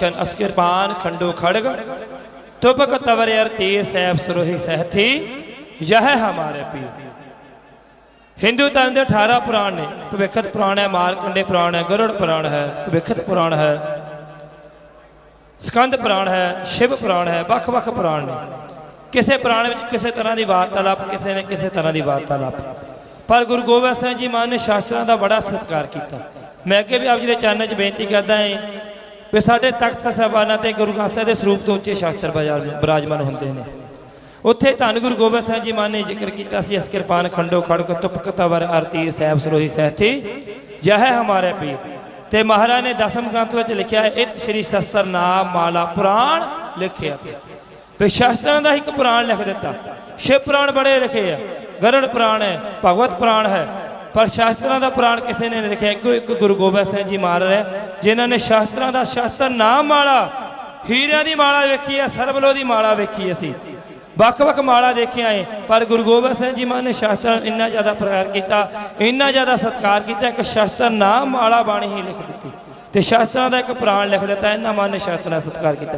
ਸ਼ਨ ਅਸਕਿਰਪਾਨ ਖੰਡੋ ਖੜਗ, ਤੁਪਕ ਤਵਰ ਅਰ ਤੀਰ ਸੈਬ ਸੁਰੋਹੀ ਸਹਥੀ, ਯਹ ਹਮਾਰੇ ਪੀਰ ਹਿੰਦੂ ਧਰਮ ਦੇ 18 ਪੁਰਾਣ ਨੇ, ਭਵਿੱਖਤ ਪੁਰਾਣ ਹੈ ਮਾਰਕੰਡੇ ਪੁਰਾਣ ਹੈ, ਗਰੁੜ ਪੁਰਾਣ ਹੈ, ਭਵਿੱਖਤ ਪੁਰਾਣ ਹੈ, ਸਕੰਦ ਪੁਰਾਣ ਹੈ, ਸ਼ਿਵ ਪੁਰਾਣ ਹੈ ਵੱਖ-ਵੱਖ ਪੁਰਾਣ ਨੇ। ਕਿਸੇ ਪੁਰਾਣ ਵਿੱਚ ਕਿਸੇ ਤਰ੍ਹਾਂ ਦੀ ਵਾਰਤਾਲਾਪ, ਕਿਸੇ ਨੇ ਕਿਸੇ ਤਰ੍ਹਾਂ ਦੀ ਵਾਰਤਾਲਾਪ। ਪਰ ਗੁਰੂ ਗੋਬਿੰਦ ਸਿੰਘ ਜੀ ਮਹਾਨ ਨੇ ਸ਼ਾਸਤਰਾਂ ਦਾ ਬੜਾ ਸਤਿਕਾਰ ਕੀਤਾ। ਮੈਂ ਅੱਗੇ ਵੀ ਆਪ ਜੀ ਦੇ ਚਰਨਾਂ 'ਚ ਬੇਨਤੀ ਕਰਦਾ ਹਾਂ ਵੀ ਸਾਡੇ ਤਖਤ ਸਾਹਿਬਾਨਾਂ ਤੇ ਗੁਰੂ ਗ੍ਰੰਥ ਸਾਹਿਬ ਦੇ ਸਰੂਪ ਤੋਂ ਉੱਚੇ ਸ਼ਾਸਤਰ ਬਰਾਜਮਾਨ ਹੁੰਦੇ ਨੇ। ਉੱਥੇ ਧੰਨ ਗੁਰੂ ਗੋਬਿੰਦ ਸਿੰਘ ਜੀ ਮਾਨ ਨੇ ਜ਼ਿਕਰ ਕੀਤਾ ਸੀ ਇਸ ਕਿਰਪਾਨ ਖੰਡੋ ਖੜਕ ਤੁਪਕ ਅਰਤੀ ਸਹਿਬ ਸਰੋਹੀ ਸਹਿਥੀ ਜਹ ਹੈ ਹਮਾਰੇ ਪੀਰ। ਤੇ ਮਹਾਰਾਜ ਨੇ ਦਸਮ ਗ੍ਰੰਥ ਵਿੱਚ ਲਿਖਿਆ ਹੈ, ਇਤ ਸ੍ਰੀ ਸ਼ਸਤਰ ਨਾਮ ਮਾਲਾ ਪੁਰਾਣ ਲਿਖਿਆ। ਵੀ ਸ਼ਸਤਰਾਂ ਦਾ ਇੱਕ ਪੁਰਾਣ ਲਿਖ ਦਿੱਤਾ। ਸ਼ਿਵ ਪੁਰਾਣ ਬੜੇ ਲਿਖੇ ਆ। ਗਰੜ ਪੁਰਾਣ ਹੈ, ਭਗਵਤ ਪੁਰਾਣ ਹੈ। ਪਰ ਸ਼ਾਸਤਰਾਂ ਦਾ ਪੁਰਾਣ ਕਿਸੇ ਨੇ ਨਹੀਂ ਲਿਖਿਆ, ਇੱਕੋ ਇੱਕ ਗੁਰੂ ਗੋਬਿੰਦ ਸਿੰਘ ਜੀ ਮਹਾਰਾਜ ਹੈ ਜਿਨ੍ਹਾਂ ਨੇ ਸ਼ਾਸਤਰਾਂ ਦਾ ਸ਼ਾਸਤਰ ਨਾਮ ਮਾਲਾ, ਹੀਰਿਆਂ ਦੀ ਮਾਲਾ ਵੇਖੀ ਹੈ ਸਰਬਲੋ ਦੀ ਮਾਲਾ ਵੇਖੀ ਅਸੀਂ। ਵੱਖ-ਵੱਖ ਮਾਲਾ ਦੇਖਿਆ ਏ ਪਰ ਗੁਰੂ ਗੋਬਿੰਦ ਸਿੰਘ ਜੀ ਮਹਾਨ ਨੇ ਸ਼ਾਸਤਰਾਂ ਨੂੰ ਇੰਨਾ ਜ਼ਿਆਦਾ ਪ੍ਰਚਾਰ ਕੀਤਾ, ਇੰਨਾ ਜ਼ਿਆਦਾ ਸਤਿਕਾਰ ਕੀਤਾ ਕਿ ਸ਼ਾਸਤਰ ਨਾਮ ਮਾਲਾ ਬਾਣੀ ਹੀ ਲਿਖ ਦਿੱਤੀ। ਤੇ ਸ਼ਾਸਤਰਾਂ ਦਾ ਇੱਕ ਪ੍ਰਾਣ ਲਿਖ ਦਿੱਤਾ ਇਹਨਾਂ ਮਹਾਨ ਨੇ ਸ਼ਾਸਤਰਾਂ ਦਾ ਸਤਿਕਾਰ ਕੀਤਾ।